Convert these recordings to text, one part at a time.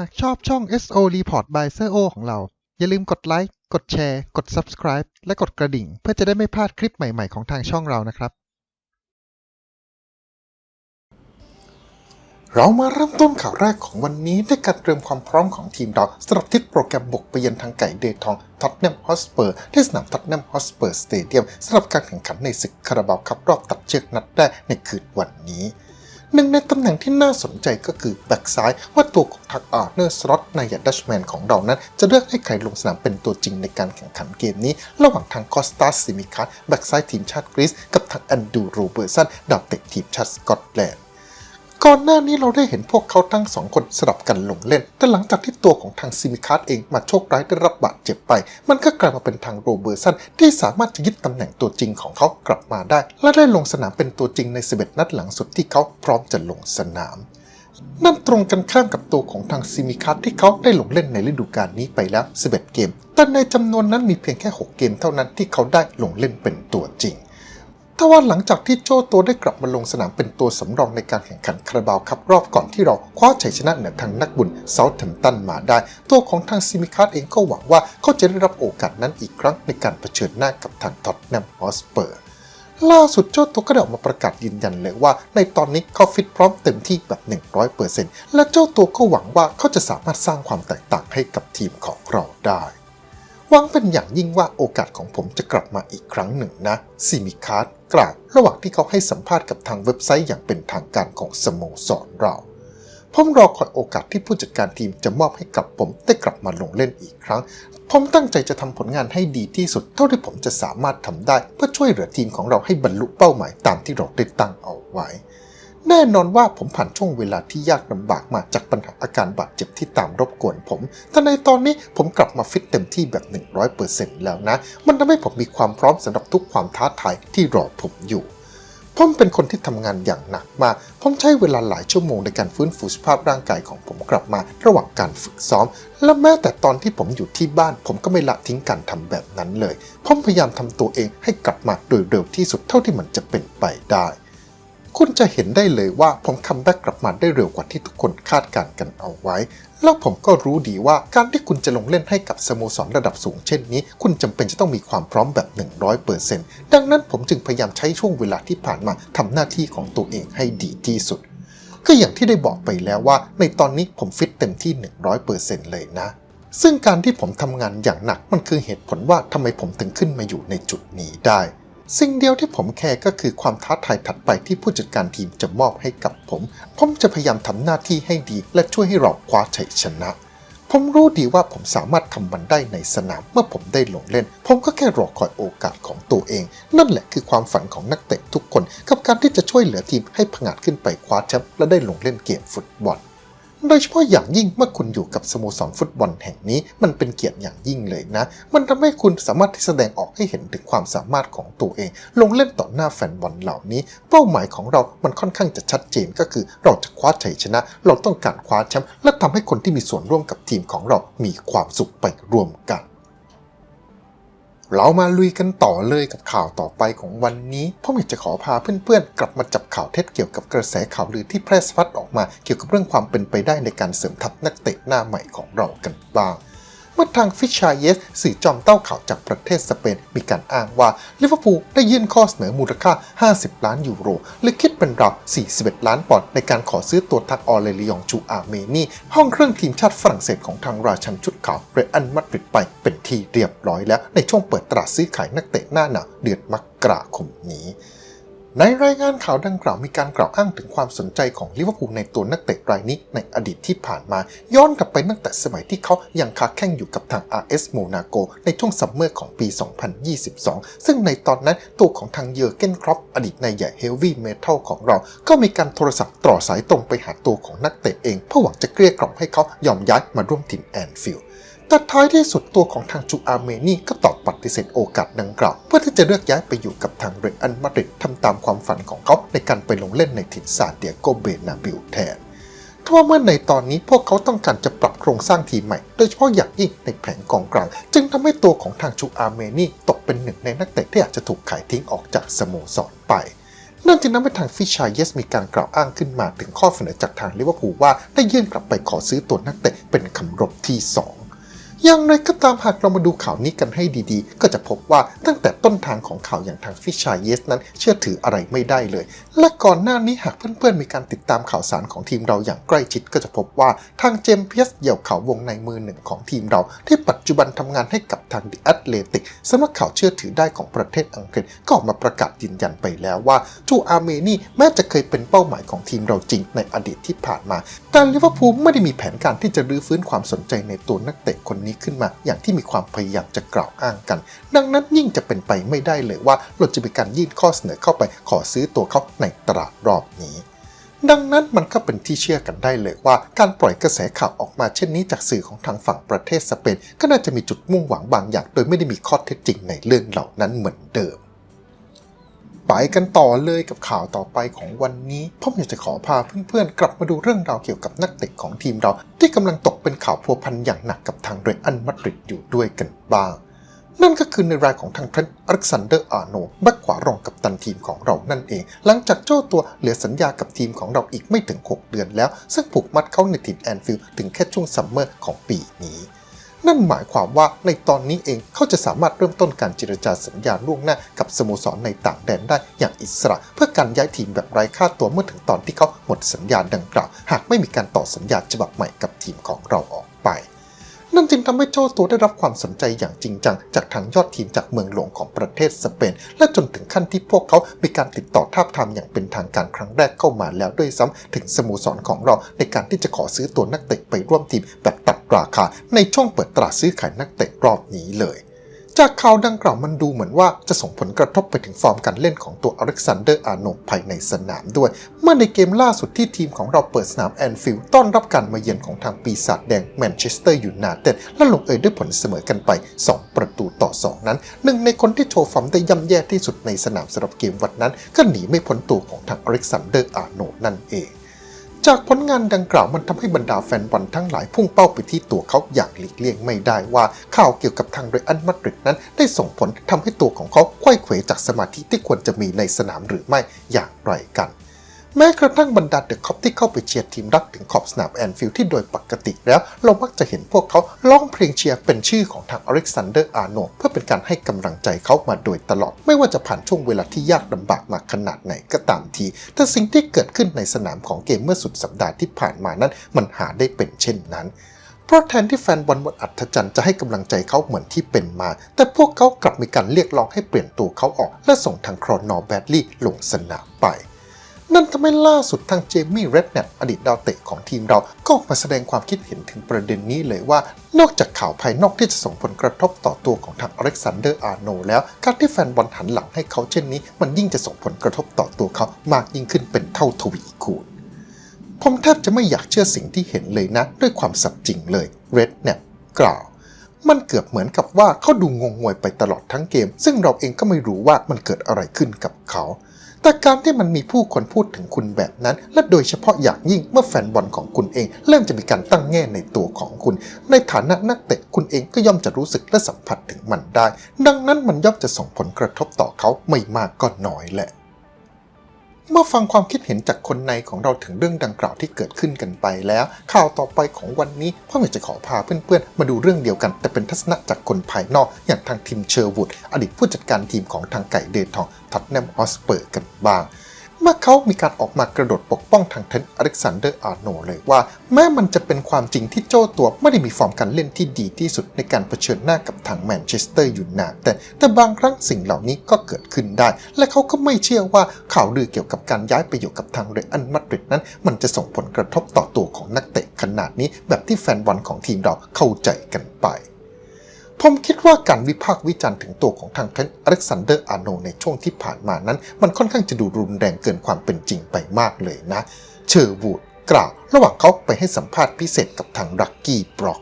หากชอบช่อง SO Report by s โ o ของเรา อย่าลืมกดไลค์ กดแชร์ กด Subscribe และกดกระดิ่ง เพื่อจะได้ไม่พลาดคลิปใหม่ ๆ ของทางช่องเรานะครับ เรามาเริ่มต้นข่าวแรกของวันนี้ด้วยการเตรียมความพร้อมของทีมเราสำหรับทิศโปรแกรมบุกไปเยือนทางไก่เดทองท็อตแนมฮอสเปอร์ที่สนามท็อตแนมฮอสเปอร์สเตเดียมสำหรับการแข่งขันในศึกคาราบาวคัพรอบตัดเชือกนัดแรกในคืนวันนี้ หนึ่งในตำแหน่งที่น่าสนใจก็คือแบ็กซ้ายว่าตัวของทักอาร์เนอร์สล็อตนายดัชแมนของเรานั้น จะเลือกให้ใครลงสนามเป็นตัวจริงในการแข่งขันเกมนี้ ระหว่างทางคอสตาซิมิคัสแบ็กซ้ายทีมชาติกรีซกับทางแอนดูโรเบอร์สันดาวเตะทีมชาติสกอตแลนด์ ก่อนหน้านี้เราได้เห็นพวกเขาทั้งสองคนสลับกันลงเล่น แต่หลังจากที่ตัวของทางซิมิคัสเองมาโชคร้ายได้รับบาดเจ็บไป มันก็กลายมาเป็นทางโรเบอร์สันที่สามารถจะยึดตำแหน่งตัวจริงของเขากลับมาได้ และได้ลงสนามเป็นตัวจริงใน 11 นัดหลังสุดที่เขาพร้อมจะลงสนามนั่นตรงกันข้ามกับตัวของทางซิมิคัสที่เขาได้ลงเล่นในฤดูกาลนี้ไปแล้ว 11 เกม แต่ในจำนวนนั้นมีเพียงแค่ 6 เกมเท่านั้นที่เขาได้ลงเล่นเป็นตัวจริง ทว่าหลังจากที่โจตัวได้กลับมาลงสนามเป็นตัวสำรองในการแข่งขันคาราบาวคัพรอบก่อนที่เราคว้าชัยชนะเหนือทางนักบุญเซาท์แฮมป์ตันมาได้ ตัวของทางซิมิคัสเองก็หวังว่าเขาจะได้รับโอกาสนั้นอีกครั้งในการเผชิญหน้ากับทางท็อตแนมฮอสเปอร์ล่าสุดเจ้าตัวก็ได้ออกมาประกาศยืนยันเลยว่า ในตอนนี้เขาฟิตพร้อมเต็มที่แบบ 100%และเจ้าตัวก็หวังว่าเขาจะสามารถสร้างความแตกต่างให้กับทีมของเราได้ หวังเป็นอย่างยิ่งว่าโอกาสของผมจะกลับมาอีกครั้งหนึ่งนะซิมิคาร์ดกล่าวระหว่างที่เขาให้สัมภาษณ์กับทางเว็บไซต์อย่างเป็นทางการของสโมสรเรา ผมรอคอยโอกาสที่ผู้จัดการทีมจะมอบให้กับผมได้กลับมาลงเล่นอีกครั้ง ผมตั้งใจจะทำผลงานให้ดีที่สุด เท่าที่ผมจะสามารถทำได้เพื่อช่วยเหลือทีมของเราให้บรรลุเป้าหมายตามที่เราได้ตั้งเอาไว้ แน่นอนว่าผมผ่านช่วงเวลาที่ยากลำบากมาจากปัญหาอาการบาดเจ็บที่ตามรบกวนผม แต่ในตอนนี้ผมกลับมาฟิตเต็มที่แบบ 100%แล้วนะ มันทำให้ผมมีความพร้อมสำหรับทุกความท้าทายที่รอผมอยู่ ผมเป็นคนที่ทำงานอย่างหนักมาก ผมใช้เวลาหลายชั่วโมงในการฟื้นฟูสภาพร่างกายของผมกลับมาระหว่างการฝึกซ้อม และแม้แต่ตอนที่ผมอยู่ที่บ้าน ผมก็ไม่ละทิ้งการทำแบบนั้นเลย ผมพยายามทำตัวเองให้กลับมาโดยเร็วที่สุดเท่าที่มันจะเป็นไปได้ คุณจะเห็นได้เลยว่าผมคัมแบ็กกลับมาได้เร็วกว่าที่ทุกคนคาดการณ์กันเอาไว้ แล้วผมก็รู้ดีว่าการที่คุณจะลงเล่นให้กับสโมสรระดับสูงเช่นนี้ คุณจำเป็นจะต้องมีความพร้อมแบบ 100%ดังนั้นผมจึงพยายามใช้ช่วงเวลาที่ผ่านมาทำหน้าที่ของตัวเองให้ดีที่สุด ก็อย่างที่ได้บอกไปแล้วว่า ในตอนนี้ผมฟิตเต็มที่ 100%เลยนะซึ่งการที่ผมทำงานอย่างหนักมันคือเหตุผลว่าทำไมผมถึงขึ้นมาอยู่ในจุดนี้ได้ สิ่งเดียวที่ผมแคร์ก็คือความท้าทายถัดไปที่ผู้จัดการทีมจะมอบให้กับผม ผมจะพยายามทำหน้าที่ให้ดีและช่วยให้เราคว้าชัยชนะ ผมรู้ดีว่าผมสามารถทำมันได้ในสนามเมื่อผมได้ลงเล่น ผมก็แค่รอคอยโอกาสของตัวเอง นั่นแหละคือความฝันของนักเตะทุกคน กับการที่จะช่วยเหลือทีมให้ผงาดขึ้นไปคว้าแชมป์และได้ลงเล่นเกมฟุตบอล โดยเฉพาะอย่างยิ่งเมื่อคุณอยู่กับสโมสรฟุตบอลแห่งนี้ มันเป็นเกียรติอย่างยิ่งเลยนะ มันทำให้คุณสามารถที่แสดงออกให้เห็นถึงความสามารถของตัวเอง ลงเล่นต่อหน้าแฟนบอลเหล่านี้ เป้าหมายของเรา มันค่อนข้างจะชัดเจนก็คือ เราจะคว้าชัยชนะ เราต้องการคว้าแชมป์และทำให้คนที่มีส่วนร่วมกับทีมของเรา มีความสุขไปร่วมกัน เรามาลุยกันต่อเลยกับข่าวต่อไปของวันนี้ผมอยากจะขอพาเพื่อนๆ กลับมาจับข่าวเท็จเกี่ยวกับกระแสข่าวลือที่แพร่สะพัดออกมา เกี่ยวกับเรื่องความเป็นไปได้ในการเสริมทัพนักเตะหน้าใหม่ของเรากันบ้าง เมื่อทางฟิชชาเยสสื่อจอมเต้าข่าวจากประเทศสเปน มีการอ้างว่าลิเวอร์พูลได้ยื่นข้อเสนอมูลค่า 50 ล้านยูโรหรือคิดเป็นราว41 ล้านปอนด์ในการขอซื้อตัวทักออเลริยองจูอาเมนีห้องเครื่องทีมชาติฝรั่งเศสของทางราชันชุดขาวเรอันมาดริดไปเป็นที่เรียบร้อยแล้วในช่วงเปิดตลาดซื้อขายนักเตะหน้าหนาวเดือนมกราคมนี้ ในรายงานข่าวดังกล่าวมีการกล่าวอ้างถึงความสนใจของลิเวอร์พูลในตัวนักเตะรายนี้ในอดีตที่ผ่านมา ย้อนกลับไปตั้งแต่สมัยที่เขายังค้าแข่งอยู่กับทาง RS Monaco ในช่วงซัมเมอร์ของปี 2022 ซึ่งในตอนนั้นตัวของทางเยอร์เกนครอปอดีตนายใหญ่เฮฟวี่เมทัลของเรา ก็มีการโทรศัพท์ต่อสายตรงไปหาตัวของนักเตะเองเพื่อหวังจะเกลี้ยกล่อมให้เขายอมย้ายมาร่วมทีมแอนฟิลด์ แต่ท้ายที่สุดตัวของทางจูอาร์เมนีก็ตอบปฏิเสธโอกาสดังกล่าว เพื่อที่จะเลือกย้ายไปอยู่กับทางเรอัลมาดริดทำตามความฝันของเขาในการไปลงเล่นในถิ่นซานเดียโกเบนาบิลแทนทว่าเมื่อในตอนนี้พวกเขาต้องการจะปรับโครงสร้างทีมใหม่ โดยเฉพาะอย่างยิ่งในแผงกองกลาง จึงทำให้ตัวของทางจูอาร์เมนีตกเป็นหนึ่งในนักเตะที่อาจจะถูกขายทิ้งออกจากสโมสรไปนั่นจึงทำให้ทางฟิชชายเยสมีการกล่าวอ้างขึ้นมาถึงข้อเสนอจากทางลิเวอร์พูลว่าได้ยื่นกลับไปขอซื้อตัวนักเตะเป็นคำรบที่ 2 อย่างไรก็ตามหากเรามาดูข่าวนี้กันให้ดีๆ ก็จะพบว่าตั้งแต่ต้นทางของข่าวอย่างทางฟิชชายเยสนั้นเชื่อถืออะไรไม่ได้เลย และก่อนหน้านี้หากเพื่อนๆ มีการติดตามข่าวสารของทีมเราอย่างใกล้ชิดก็จะพบว่าทางเจมส์เพียสเหี่ยวข่าววงในมือหนึ่งของทีมเรา ที่ปัจจุบันทำงานให้กับทางดิแอตเลติกสำนักข่าวเชื่อถือได้ของประเทศอังกฤษก็ออกมาประกาศยืนยันไปแล้วว่าจูอาร์เมนีแม้จะเคยเป็นเป้าหมายของทีมเราจริงในอดีตที่ผ่านมา แต่ลิเวอร์พูลไม่ได้มีแผนการที่จะรื้อฟื้นความสนใจในตัวนักเตะคนนี้ขึ้นมา อย่างที่มีความพยายามจะกล่าวอ้างกัน ดังนั้นยิ่งจะเป็นไปไม่ได้เลยว่าเราจะมีการยื่นข้อเสนอเข้าไปขอซื้อตัวเขาในตลาดรอบนี้ดังนั้นมันก็เป็นที่เชื่อกันได้เลยว่า การปล่อยกระแสข่าวออกมาเช่นนี้จากสื่อของทางฝั่งประเทศสเปน ก็น่าจะมีจุดมุ่งหวังบางอย่าง โดยไม่ได้มีข้อเท็จจริงในเรื่องเหล่านั้นเหมือนเดิม ไปกันต่อเลยกับข่าวต่อไปของวันนี้ผมอยากจะขอพาเพื่อนๆ กลับมาดูเรื่องราวเกี่ยวกับนักเตะของทีมเรา ที่กำลังตกเป็นข่าวพัวพันอย่างหนักกับทางเรอัลมาดริดอยู่ด้วยกันบ้าง นั่นก็คือในรายของทางเทรนต์อเล็กซานเดอร์อาร์โนแบ็กขวารองกับตันทีมของเรานั่นเอง หลังจากเจ้าตัวเหลือสัญญากับทีมของเราอีกไม่ถึง 6 เดือนแล้ว ซึ่งผูกมัดเขาในทีมแอนฟิลด์ถึงแค่ช่วงซัมเมอร์ของปีนี้ นั่นหมายความว่าในตอนนี้เองเขาจะสามารถเริ่มต้นการเจรจาสัญญาล่วงหน้ากับสโมสรในต่างแดนได้อย่างอิสระ เพื่อการย้ายทีมแบบไร้ค่าตัวเมื่อถึงตอนที่เขาหมดสัญญาดังกล่าว หากไม่มีการต่อสัญญาฉบับใหม่กับทีมของเราออก นั่นจึงทำให้เจ้าตัวได้รับความสนใจอย่างจริงจัง จากทางยอดทีมจากเมืองหลวงของประเทศสเปน และจนถึงขั้นที่พวกเขามีการติดต่อทาบทามอย่างเป็นทางการครั้งแรกเข้ามาแล้วด้วยซ้ำถึงสโมสรของเราในการที่จะขอซื้อตัวนักเตะไปร่วมทีมแบบตัดราคาในช่วงเปิดตลาดซื้อขายนักเตะรอบนี้เลย จากข่าวดังกล่าวมันดูเหมือนว่าจะส่งผลกระทบไปถึงฟอร์มการเล่นของตัวอเล็กซานเดอร์อาร์โนภายในสนามด้วย เมื่อในเกมล่าสุดที่ทีมของเราเปิดสนามแอนฟิลด์ต้อนรับการมาเยือนของทางปีศาจแดงแมนเชสเตอร์ยูไนเต็ดและลงเอยด้วยผลเสมอกันไป 2 ประตูต่อ 2 นั้นหนึ่งในคนที่โชว์ฟอร์มได้ย่ำแย่ที่สุดในสนามสำหรับเกมวันนั้น ก็หนีไม่พ้นตัวของทางอเล็กซานเดอร์อาร์โนนั่นเอง จากผลงานดังกล่าวมันทำให้บรรดาแฟนบอลทั้งหลายพุ่งเป้าไปที่ตัวเขาอย่างหลีกเลี่ยงไม่ได้ว่าข่าวเกี่ยวกับทางเรอัลมาดริดนั้น ได้ส่งผลทำให้ตัวของเขาควยเขวจากสมาธิที่ควรจะมีในสนามหรือไม่อย่างไรกัน แม้กระทั่งบรรดาเดอะคอปที่เข้าไปเชียร์ทีมรักถึงขอบสนามแอนฟิลด์ที่โดยปกติแล้ว เรามักจะเห็นพวกเขาร้องเพลงเชียร์เป็นชื่อของทางอเล็กซานเดอร์อาร์โนเพื่อเป็นการให้กำลังใจเขามาโดยตลอด ไม่ว่าจะผ่านช่วงเวลาที่ยากลำบากมาขนาดไหนก็ตามที แต่สิ่งที่เกิดขึ้นในสนามของเกมเมื่อสุดสัปดาห์ที่ผ่านมานั้น มันหาได้เป็นเช่นนั้นเพราะแทนที่แฟนบอลบนอัธจันทร์จะให้กำลังใจเขาเหมือนที่เป็นมา แต่พวกเขากลับมีการเรียกร้องให้เปลี่ยนตัวเขาออก และส่งทางครอนอร์แบดลี่ลงสนามไป นั่นทำให้ล่าสุดทางเจมี่เรดเนตอดีตดาวเตะของทีมเราก็ออกมาแสดงความคิดเห็นถึงประเด็นนี้เลยว่า นอกจากข่าวภายนอกที่จะส่งผลกระทบต่อตัวของทางอเล็กซานเดอร์อาร์โนแล้ว การที่แฟนบอลหันหลังให้เขาเช่นนี้ มันยิ่งจะส่งผลกระทบต่อตัวเขามากยิ่งขึ้นเป็นเท่าทวีคูณผมแทบจะไม่อยากเชื่อสิ่งที่เห็นเลยนะ ด้วยความสับจริงเลยเรดเนตกล่าวมันเกือบเหมือนกับว่าเขาดูงงงวยไปตลอดทั้งเกม ซึ่งเราเองก็ไม่รู้ว่ามันเกิดอะไรขึ้นกับเขา แต่การที่มันมีผู้คนพูดถึงคุณแบบนั้น และโดยเฉพาะอย่างยิ่งเมื่อแฟนบอลของคุณเอง เริ่มจะมีการตั้งแง่ในตัวของคุณ ในฐานะนักเตะคุณเองก็ย่อมจะรู้สึกและสัมผัสถึงมันได้ ดังนั้นมันย่อมจะส่งผลกระทบต่อเขาไม่มากก็น้อยแหละ เมื่อฟังความคิดเห็นจากคนในของเราถึงเรื่องดังกล่าวที่เกิดขึ้นกันไปแล้ว ข่าวต่อไปของวันนี้พ่ออยากจะขอพาเพื่อนๆ มาดูเรื่องเดียวกัน แต่เป็นทัศนะจากคนภายนอกอย่างทางทีมเชอร์วูดอดีตผู้จัดการทีมของทางไก่เดทองท็อตแนมฮอสเปอร์กันบ้าง เมื่อเขามีการออกมากระโดดปกป้องทางเทนอเล็กซานเดอร์อาร์โนเลยว่า แม้มันจะเป็นความจริงที่โจ้ตัวไม่ได้มีฟอร์มการเล่นที่ดีที่สุดในการเผชิญหน้ากับทางแมนเชสเตอร์ยูไนเต็ดแต่บางครั้งสิ่งเหล่านี้ก็เกิดขึ้นได้ และเขาก็ไม่เชื่อว่าข่าวลือเกี่ยวกับการย้ายไปอยู่กับทางเรอัลมาดริดนั้น มันจะส่งผลกระทบต่อตัวของนักเตะขนาดนี้แบบที่แฟนบอลของทีมเราเข้าใจกันไป ผมคิดว่าการวิพากษ์วิจารณ์ถึงตัวของทางเทรนต์อเล็กซานเดอร์อาร์โนในช่วงที่ผ่านมานั้น มันค่อนข้างจะดูรุนแรงเกินความเป็นจริงไปมากเลยนะ เชอร์วูดกล่าว ระหว่างเขาไปให้สัมภาษณ์พิเศษกับทางรักกี้บล็อก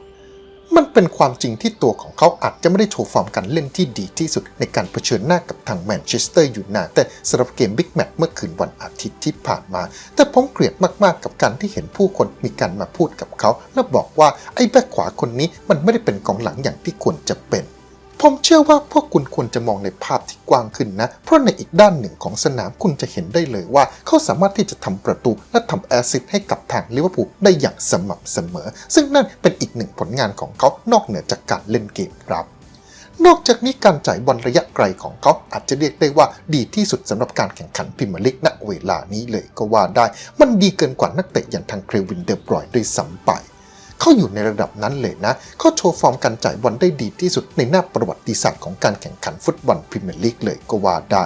มันเป็นความจริงที่ตัวของเขาอาจจะไม่ได้โชว์ฟอร์มการเล่นที่ดีที่สุดในการเผชิญหน้ากับทางแมนเชสเตอร์ยูไนเต็ดสำหรับเกมบิ๊กแมตช์เมื่อคืนวันอาทิตย์ที่ผ่านมา แต่ผมเกลียดมากๆกับการที่เห็นผู้คนมีการมาพูดกับเขา และบอกว่าไอ้แบ็คขวาคนนี้มันไม่ได้เป็นกองหลังอย่างที่ควรจะเป็น ผมเชื่อว่าพวกคุณควรจะมองในภาพที่กว้างขึ้นนะ เพราะในอีกด้านหนึ่งของสนามคุณจะเห็นได้เลยว่า เขาสามารถที่จะทำประตูและทำแอสซิสต์ให้กับทางลิเวอร์พูลได้อย่างสม่ำเสมอ ซึ่งนั่นเป็นอีกหนึ่งผลงานของเขานอกเหนือจากการเล่นเกมครับนอกจากนี้การจ่ายบอลระยะไกลของเขาอาจจะเรียกได้ว่าดีที่สุดสำหรับการแข่งขันพรีเมียร์ลีกณเวลานี้เลยก็ว่าได้ มันดีเกินกว่านักเตะอย่างทางเครวินเดอร์บรอยด้วยซ้ำไป เขาอยู่ในระดับนั้นเลยนะเขาโชว์ฟอร์มการจ่ายบอลได้ดีที่สุดในหน้าประวัติศาสตร์ของการแข่งขันฟุตบอลพรีเมียร์ลีกเลยก็ว่าได้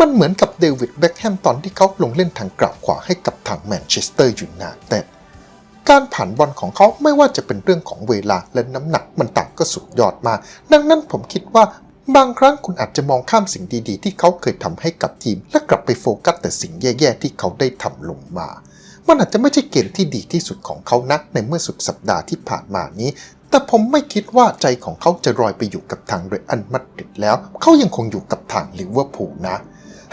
มันเหมือนกับเดวิดเบ็คแฮมตอนที่เขาลงเล่นทางกราบขวาให้กับทางแมนเชสเตอร์ยูไนเต็ดการผ่านบอลของเขาไม่ว่าจะเป็นเรื่องของเวลาและน้ำหนักมันต่างก็สุดยอดมาก ดังนั้นผมคิดว่าบางครั้งคุณอาจจะมองข้ามสิ่งดีๆ ที่เขาเคยทำให้กับทีม และกลับไปโฟกัสแต่สิ่งแย่ๆ ที่เขาได้ทำลงมา มันอาจจะไม่ใช่เกมที่ดีที่สุดของเขานักในเมื่อสุดสัปดาห์ที่ผ่านมานี้ แต่ผมไม่คิดว่าใจของเขาจะลอยไปอยู่กับทางเรอัลมาดริดแล้ว เขายังคงอยู่กับทางลิเวอร์พูลนะ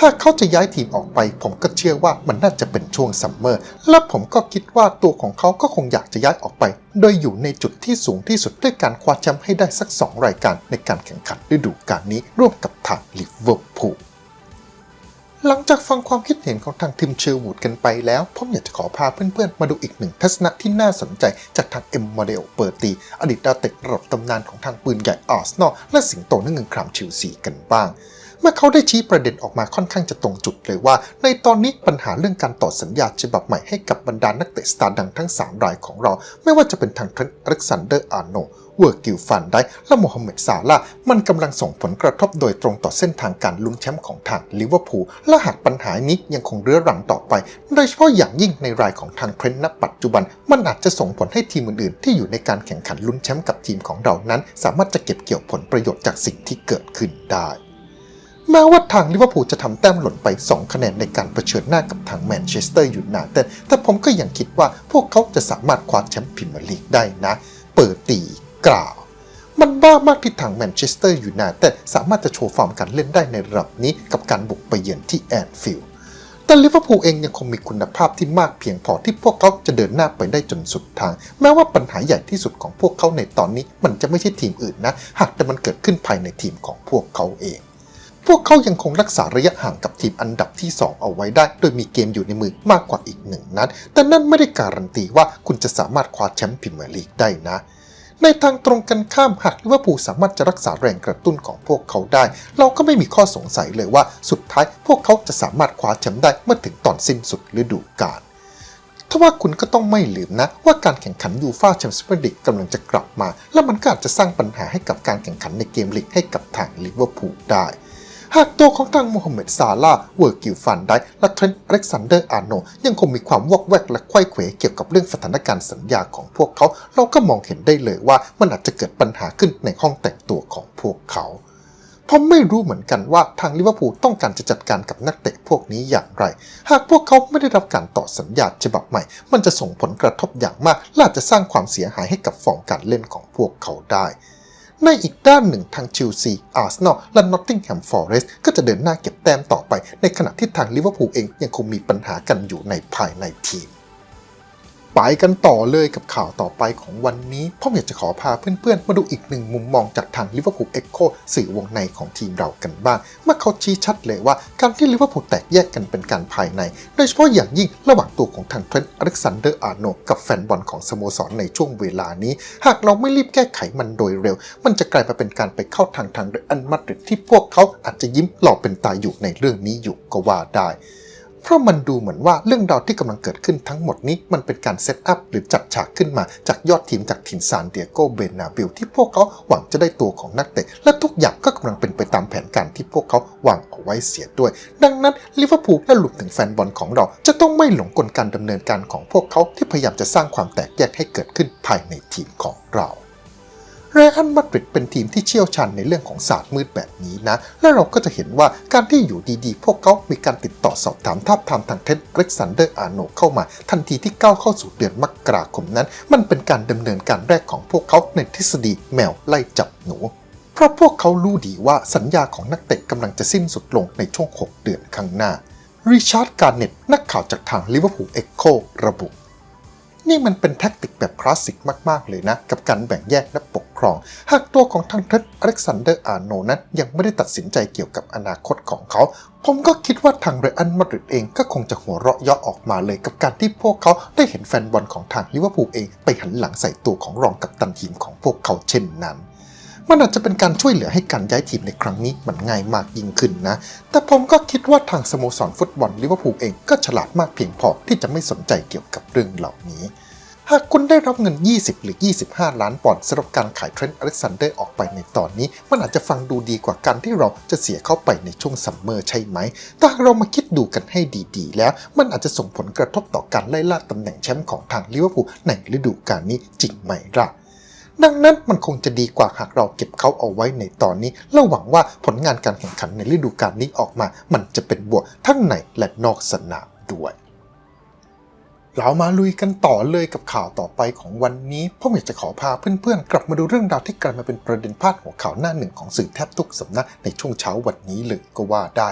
หากเขาจะย้ายทีมออกไป ผมก็เชื่อว่ามันน่าจะเป็นช่วงซัมเมอร์ และผมก็คิดว่าตัวของเขาก็คงอยากจะย้ายออกไป โดยอยู่ในจุดที่สูงที่สุดด้วยการคว้าแชมป์ให้ได้สัก 2 รายการในการแข่งขันฤดูกาลนี้ร่วมกับทางลิเวอร์พูล หลังจากฟังความคิดเห็นของทางทีมเชอร์วูดกันไปแล้ว ผมอยากจะขอพาเพื่อนๆ มาดูอีกหนึ่งทัศนะที่น่าสนใจจากทางเอ็มโมเดลเปอร์ตี อดีตดาวเตะระดับตำนานของทางปืนใหญ่อาร์เซนอลและสิงโตนั่งเงินครามชิลซีกันบ้างเมื่อเขาได้ชี้ประเด็นออกมาค่อนข้างจะตรงจุดเลยว่า ในตอนนี้ปัญหาเรื่องการต่อสัญญาฉบับใหม่ให้กับบรรดานักเตะสตาร์ดังทั้ง 3 รายของเรา ไม่ว่าจะเป็นทางเทรนต์อเล็กซานเดอร์อาร์โน เวอร์กิลฟันได้และโมฮัมเหม็ดซาลาห์มันกำลังส่งผลกระทบโดยตรงต่อเส้นทางการลุ้นแชมป์ของทางลิเวอร์พูลและหากปัญหานี้ยังคงเรื้อรังต่อไป โดยเฉพาะอย่างยิ่งในรายของทางเทรนต์ณปัจจุบัน มันอาจจะส่งผลให้ทีมอื่นๆ ที่อยู่ในการแข่งขันลุ้นแชมป์กับทีมของเรานั้น สามารถจะเก็บเกี่ยวผลประโยชน์จากสิ่งที่เกิดขึ้นได้แม้ว่าทางลิเวอร์พูลจะทำแต้มหล่นไป 2 คะแนนในการเผชิญหน้ากับทางแมนเชสเตอร์ยูไนเต็ดแต่ผมก็ยังคิดว่าพวกเขาจะสามารถคว้าแชมป์พรีเมียร์ลีกได้นะ เปิดตี กล่าว มันบ้ามากที่ทางแมนเชสเตอร์ยูไนเต็ดสามารถจะโชว์ฟอร์มการเล่นได้ในระดับนี้กับการบุกไปเยือนที่แอนฟิลด์แต่ลิเวอร์พูลเองยังคงมีคุณภาพที่มากเพียงพอที่พวกเขาจะเดินหน้าไปได้จนสุดทาง แม้ว่าปัญหาใหญ่ที่สุดของพวกเขาในตอนนี้ มันจะไม่ใช่ทีมอื่นนะ หากแต่มันเกิดขึ้นภายในทีมของพวกเขาเอง พวกเขายังคงรักษาระยะห่างกับทีมอันดับที่ 2 เอาไว้ได้ โดยมีเกมอยู่ในมือมากกว่าอีกหนึ่งนัดแต่นั่นไม่ได้การันตีว่าคุณจะสามารถคว้าแชมป์พรีเมียร์ลีกได้นะ ในทางตรงกันข้ามหากลิเวอร์พูลสามารถจะรักษาแรงกระตุ้นของพวกเขาได้ เราก็ไม่มีข้อสงสัยเลยว่าสุดท้ายพวกเขาจะสามารถคว้าแชมป์ได้เมื่อถึงตอนสิ้นสุดฤดูกาลทว่าคุณก็ต้องไม่ลืมนะ ว่าการแข่งขันยูฟ่าแชมเปี้ยนส์ลีกกำลังจะกลับมา และมันก็อาจจะสร้างปัญหาให้กับการแข่งขันในเกมลีกให้กับทางลิเวอร์พูลได้ หากตัวของทางโมฮัมเหม็ดซาลาห์เวอร์กิลฟันได้และเทรนต์อเล็กซานเดอร์อาโนยังคงมีความวอกแวกและไขว้เขวเกี่ยวกับเรื่องสถานการณ์สัญญาของพวกเขา เราก็มองเห็นได้เลยว่ามันอาจจะเกิดปัญหาขึ้นในห้องแต่งตัวของพวกเขาผมไม่รู้เหมือนกันว่าทางลิเวอร์พูลต้องการจะจัดการกับนักเตะพวกนี้อย่างไร หากพวกเขาไม่ได้รับการต่อสัญญาฉบับใหม่ มันจะส่งผลกระทบอย่างมากและจจะสร้างความเสียหายให้กับฟอร์มการเล่นของพวกเขาได้ ในอีกด้านหนึ่งทางเชลซีอาร์เซนอลและนอตติงแฮมฟอเรสต์ก็จะเดินหน้าเก็บแต้มต่อไป ในขณะที่ทางลิเวอร์พูลเองยังคงมีปัญหากันอยู่ในภายในทีม ไปกันต่อเลยกับข่าวต่อไปของวันนี้ผมอยากจะขอพาเพื่อนๆ มาดูอีกหนึ่งมุมมองจากทางลิเวอร์พูลเอ็กโคสื่อวงในของทีมเรากันบ้าง เมื่อเขาชี้ชัดเลยว่าการที่ลิเวอร์พูลแตกแยกกันเป็นการภายใน โดยเฉพาะอย่างยิ่งระหว่างตัวของทางเทรนต์อเล็กซานเดอร์อาร์โนกับแฟนบอลของสโมสรในช่วงเวลานี้ หากเราไม่รีบแก้ไขมันโดยเร็ว มันจะกลายมาเป็นการไปเข้าทางทางเรอัลมาดริดที่พวกเขาอาจจะยิ้มหล่อเป็นตายอยู่ในเรื่องนี้อยู่ก็ว่าได้ เพราะมันดูเหมือนว่าเรื่องราวที่กำลังเกิดขึ้นทั้งหมดนี้มันเป็นการเซตอัพหรือจัดฉากขึ้นมาจากยอดทีมจากถิ่นซานเดียโกเบนาบิลที่พวกเขาหวังจะได้ตัวของนักเตะ และทุกอย่างก็กำลังเป็นไปตามแผนการที่พวกเขาวางเอาไว้เสียด้วย ดังนั้นลิเวอร์พูลและรวมถึงแฟนบอลของเรา จะต้องไม่หลงกลการดำเนินการของพวกเขาที่พยายามจะสร้างความแตกแยกให้เกิดขึ้นภายในทีมของเรา เรอัลมาดริดเป็นทีมที่เชี่ยวชาญในเรื่องของศาสตร์มืดแบบนี้นะ และเราก็จะเห็นว่าการที่อยู่ดีๆ พวกเขา มีการติดต่อสอบถามทาบทามทางเท็ดเร็กซานเดอร์อาโนเข้ามา ทันทีที่ก้าวเข้าสู่เดือนมกราคมนั้น มันเป็นการดำเนินการแรกของพวกเขาในทฤษฎีแมวไล่จับหนู เพราะพวกเขารู้ดีว่าสัญญาของนักเตะกำลังจะสิ้นสุดลงในช่วง 6 เดือนข้างหน้าริชาร์ดการเน็ตนักข่าวจากทางลิเวอร์พูลเอ็กโคระบุ นี่มันเป็นแท็กติกแบบคลาสสิกมากๆเลยนะ กับการแบ่งแยกและปกครอง หากตัวของทางเท็ดอเล็กซานเดอร์อาโนนั้นยังไม่ได้ตัดสินใจเกี่ยวกับอนาคตของเขา ผมก็คิดว่าทางเรอันมาดริดเองก็คงจะหัวเราะย่อออกมาเลย กับการที่พวกเขาได้เห็นแฟนบอลของทางลิเวอร์พูลเองไปหันหลังใส่ตัวของรองกัปตันทีมของพวกเขาเช่นนั้น มันอาจจะเป็นการช่วยเหลือให้การย้ายทีมในครั้งนี้มันง่ายมากยิ่งขึ้นนะ แต่ผมก็คิดว่าทางสโมสรฟุตบอลลิเวอร์พูลเองก็ฉลาดมากเพียงพอที่จะไม่สนใจเกี่ยวกับเรื่องเหล่านี้หากคุณได้รับเงิน 20 หรือ 25 ล้านปอนด์สำหรับการขายเทรนต์อเล็กซานเดอร์ออกไปในตอนนี้ มันอาจจะฟังดูดีกว่าการที่เราจะเสียเข้าไปในช่วงซัมเมอร์ใช่ไหม แต่หากเรามาคิดดูกันให้ดีๆ แล้ว มันอาจจะส่งผลกระทบต่อการไล่ล่าตำแหน่งแชมป์ของทางลิเวอร์พูลในฤดูกาลนี้จริงไหมล่ะ ดังนั้นมันคงจะดีกว่าหากเราเก็บเขาเอาไว้ในตอนนี้และหวังว่าผลงานการแข่งขันในฤดูกาลนี้ออกมา มันจะเป็นบวกทั้งในและนอกสนามด้วยเรามาลุยกันต่อเลยกับข่าวต่อไปของวันนี้ผมอยากจะขอพาเพื่อนๆ กลับมาดูเรื่องราวที่กลายมาเป็นประเด็นพาดหัวข่าวหน้าหนึ่งของสื่อแทบทุกสำนักในช่วงเช้าวันนี้เลยก็ว่าได้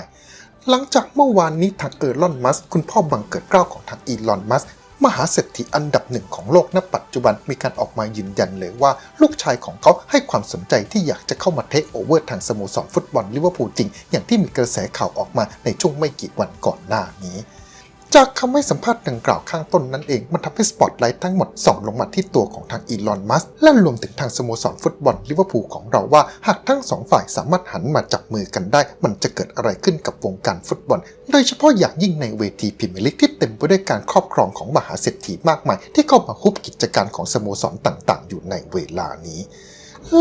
หลังจากเมื่อวานนี้ทางเออร์ลอนมัสคุณพ่อบังเกิดเกล้าของทางอีลอนมัส มหาเศรษฐีอันดับหนึ่งของโลกณปัจจุบันมีการออกมายืนยันเลยว่าลูกชายของเขาให้ความสนใจที่อยากจะเข้ามาเทคโอเวอร์ทางสโมสรฟุตบอลลิเวอร์พูลจริง อย่างที่มีกระแสข่าวออกมาในช่วงไม่กี่วันก่อนหน้านี้ จากคำให้สัมภาษณ์ดังกล่าวข้างต้นนั้นเอง มันทำให้สปอตไลท์ทั้งหมดส่องลงมาที่ตัวของทางอีลอนมัสก์และรวมถึงทางสโมสรฟุตบอลลิเวอร์พูลของเราว่า หากทั้งสองฝ่ายสามารถหันมาจับมือกันได้ มันจะเกิดอะไรขึ้นกับวงการฟุตบอล โดยเฉพาะอย่างยิ่งในเวทีพรีเมียร์ลีกที่เต็มไปด้วยการครอบครองของมหาเศรษฐีมากมาย ที่เข้ามาคุบกิจการของสโมสรต่างๆ อยู่ในเวลานี้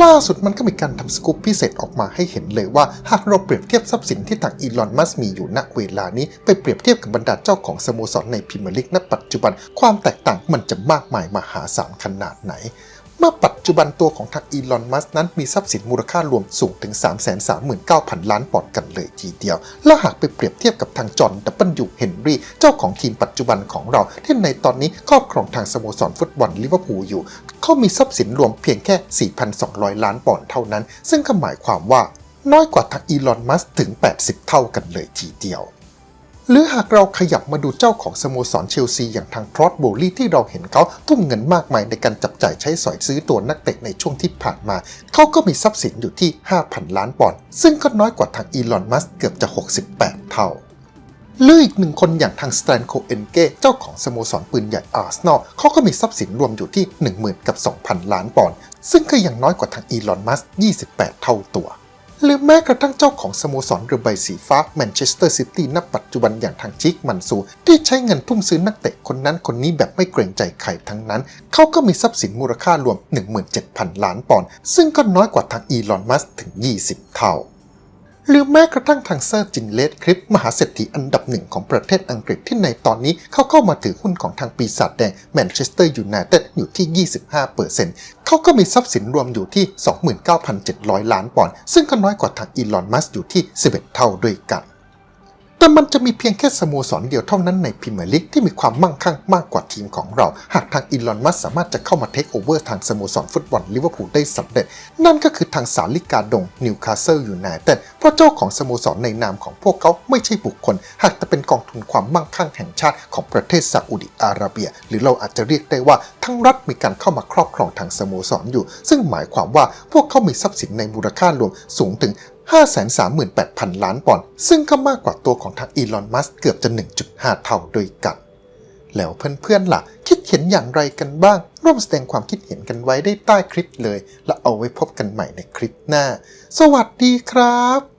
ล่าสุดมันก็มีการทำสกู๊ปพิเศษออกมาให้เห็นเลยว่า หากเราเปรียบเทียบทรัพย์สินที่ทางอีลอนมัสมีอยู่ณเวลานี้ ไปเปรียบเทียบกับบรรดาเจ้าของสโมสรในพรีเมียร์ลีกณปัจจุบัน ความแตกต่างมันจะมากมายมหาศาลขนาดไหน เมื่อปัจจุบันตัวของทางอีลอน มัสนั้นมีทรัพย์สินมูลค่ารวมสูงถึง 339,000 ล้านปอนด์กันเลยทีเดียว และหากไปเปรียบเทียบกับทางจอห์นดับเบิลยูเฮนรี่ เจ้าของทีมปัจจุบันของเรา ที่ในตอนนี้ครอบครองทางสโมสรฟุตบอลลิเวอร์พูลอยู่ เขามีทรัพย์สินรวมเพียงแค่ 4,200 ล้านปอนด์เท่านั้น ซึ่งก็หมายความว่าน้อยกว่าทางอีลอน มัสถึง 80 เท่ากันเลยทีเดียว หรือหากเราขยับมาดูเจ้าของสโมสรเชลซีอย่างทางทรอตโบลี่ที่เราเห็นเขาทุ่มเงินมากมายในการจับจ่ายใช้สอยซื้อตัวนักเตะในช่วงที่ผ่านมา เขาก็มีทรัพย์สินอยู่ที่ 5,000 ล้านปอนด์ซึ่งก็น้อยกว่าทางอีลอนมัสเกือบจะ 68 เท่าหรืออีกหนึ่งคนอย่างทางสแตนโคเอนเก้เจ้าของสโมสรปืนใหญ่อาร์เซนอลเขาก็มีทรัพย์สินรวมอยู่ที่ 10,000 กับ 2,000 ล้านปอนด์ซึ่งก็ยังน้อยกว่าทางอีลอนมัส28 เท่าตัว หรือแม้กระทั่งเจ้าของสโมสรเรือใบสีฟ้าแมนเชสเตอร์ซิตี้ณปัจจุบันอย่างทางจิกมันซู ที่ใช้เงินทุ่มซื้อนักเตะคนนั้นคนนี้แบบไม่เกรงใจใครทั้งนั้น เขาก็มีทรัพย์สินมูลค่ารวม 17,000 ล้านปอนด์ซึ่งก็น้อยกว่าทางอีลอนมัสถึง 20 เท่า หรือแม้กระทั่งทางเซอร์จินเลสคลิปมหาเศรษฐีอันดับหนึ่งของประเทศอังกฤษที่ในตอนนี้เขาเข้ามาถือหุ้นของทางปีศาจแดงแมนเชสเตอร์ยูไนเต็ดอยู่ที่ 25%เขาก็มีทรัพย์สินรวมอยู่ที่ 29,700 ล้านปอนด์ซึ่งก็น้อยกว่าทางอีลอน มัสอยู่ที่ 11 เท่าด้วยกัน แต่มันจะมีเพียงแค่สโมสรเดียวเท่านั้นในพรีเมียร์ลีกที่มีความมั่งคั่งมากกว่าทีมของเรา หากทางอีลอนมัสสามารถจะเข้ามาเทคโอเวอร์ทางสโมสรฟุตบอลลิเวอร์พูลได้สำเร็จ นั่นก็คือทางสาลิกาดงนิวคาสเซิลยูไนเต็ดเพราะเจ้าของสโมสรในนามของพวกเขาไม่ใช่บุคคล หากแต่เป็นกองทุนความมั่งคั่งแห่งชาติของประเทศซาอุดิอาระเบีย หรือเราอาจจะเรียกได้ว่าทั้งรัฐมีการเข้ามาครอบครองทางสโมสรอยู่ ซึ่งหมายความว่าพวกเขามีทรัพย์สินในมูลค่ารวมสูงถึง 538,000 ล้านปอนด์ซึ่งก็มากกว่าตัวของทางอีลอน มัสเกือบจะ 1.5 เท่าโดยกัน แล้วเพื่อนๆล่ะ คิดเห็นอย่างไรกันบ้าง ร่วมแสดงความคิดเห็นกันไว้ได้ใต้คลิปเลย และเอาไว้พบกันใหม่ในคลิปหน้า สวัสดีครับ